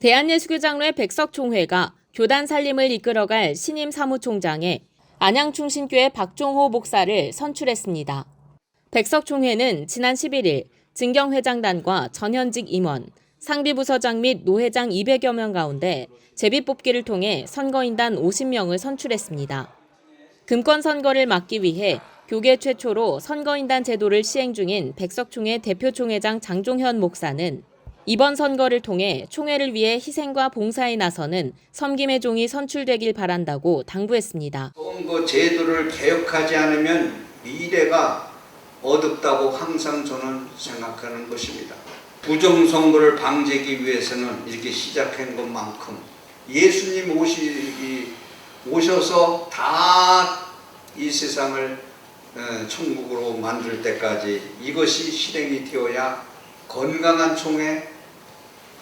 대한예수교장로회 백석총회가 교단 살림을 이끌어갈 신임 사무총장에 안양충신교회 박종호 목사를 선출했습니다. 백석총회는 지난 11일 증경회장단과 전현직 임원, 상비부서장 및 노회장 200여 명 가운데 제비뽑기를 통해 선거인단 50명을 선출했습니다. 금권 선거를 막기 위해 교계 최초로 선거인단 제도를 시행 중인 백석총회 대표총회장 장종현 목사는 이번 선거를 통해 총회를 위해 희생과 봉사에 나서는 섬김의 종이 선출되길 바란다고 당부했습니다. 선거 제도를 개혁하지 않으면 미래가 어둡다고 항상 저는 생각하는 것입니다. 부정선거를 방지하기 위해서는 이렇게 시작한 것만큼 예수님 오시, 오셔서 다 이 세상을 어, 천국으로 만들 때까지 이것이 실행이 되어야 건강한 총회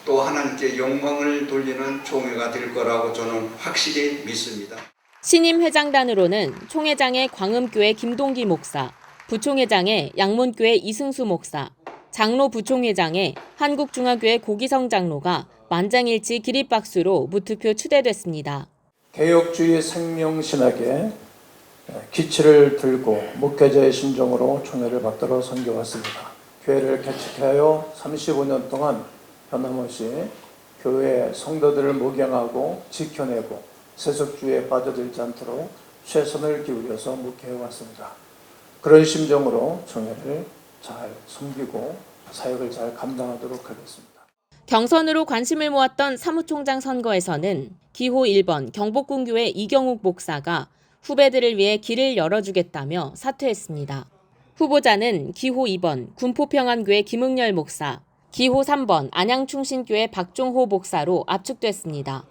또 하나님께 영광을 돌리는 총회가 될 거라고 저는 확실히 믿습니다. 신임 회장단으로는 총회장의 광음교회 김동기 목사, 부총회장의 양문교회 이승수 목사, 장로 부총회장의 한국중화교회 고기성 장로가 만장일치 기립박수로 무투표 추대됐습니다. 개혁주의 생명신학의 기치를 들고 목회자의 심정으로 총회를 받들어 섬겨왔습니다. 교회를 개척하여 35년 동안 변함없이 교회 성도들을 목양하고 지켜내고 세속주의에 빠져들지 않도록 최선을 기울여서 목회해 왔습니다. 그런 심정으로 총회를 잘 섬기고 사역을 잘 감당하도록 하겠습니다. 경선으로 관심을 모았던 사무총장 선거에서는 기호 1번 경복궁교회 이경욱 목사가 후배들을 위해 길을 열어주겠다며 사퇴했습니다. 후보자는 기호 2번 군포평안교회 김응열 목사, 기호 3번 안양충신교회 박종호 목사로 압축됐습니다.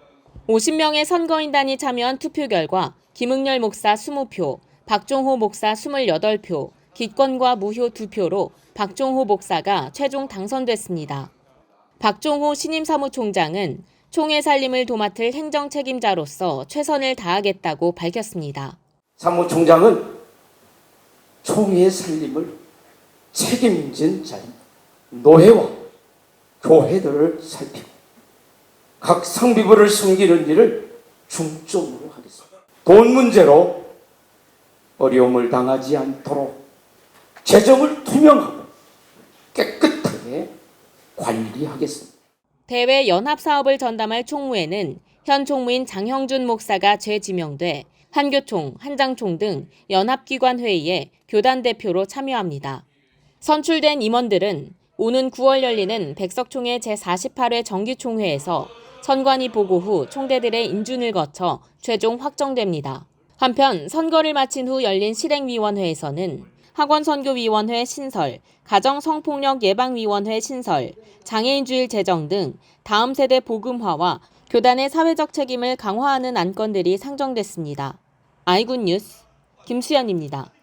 50명의 선거인단이 참여한 투표 결과 김응열 목사 20표, 박종호 목사 28표, 기권과 무효 2표로 박종호 목사가 최종 당선됐습니다. 박종호 신임 사무총장은 총회 살림을 도맡을 행정 책임자로서 최선을 다하겠다고 밝혔습니다. 사무총장은 총회 살림을 책임진 자입니다. 노회와 교회들을 살피고 각 상비부를 섬기는 일을 중점으로 하겠습니다. 돈 문제로 어려움을 당하지 않도록 재정을 투명하고 깨끗하게 관리하겠습니다. 대외 연합 사업을 전담할 총무에는 현 총무인 장형준 목사가 재지명돼 한교총, 한장총 등 연합기관 회의에 교단 대표로 참여합니다. 선출된 임원들은 오는 9월 열리는 백석총회 제48회 정기총회에서 선관위 보고 후 총대들의 인준을 거쳐 최종 확정됩니다. 한편 선거를 마친 후 열린 실행위원회에서는 학원선교위원회 신설, 가정성폭력 예방위원회 신설, 장애인주일 제정 등 다음 세대 복음화와 교단의 사회적 책임을 강화하는 안건들이 상정됐습니다. 아이군 뉴스 김수연입니다.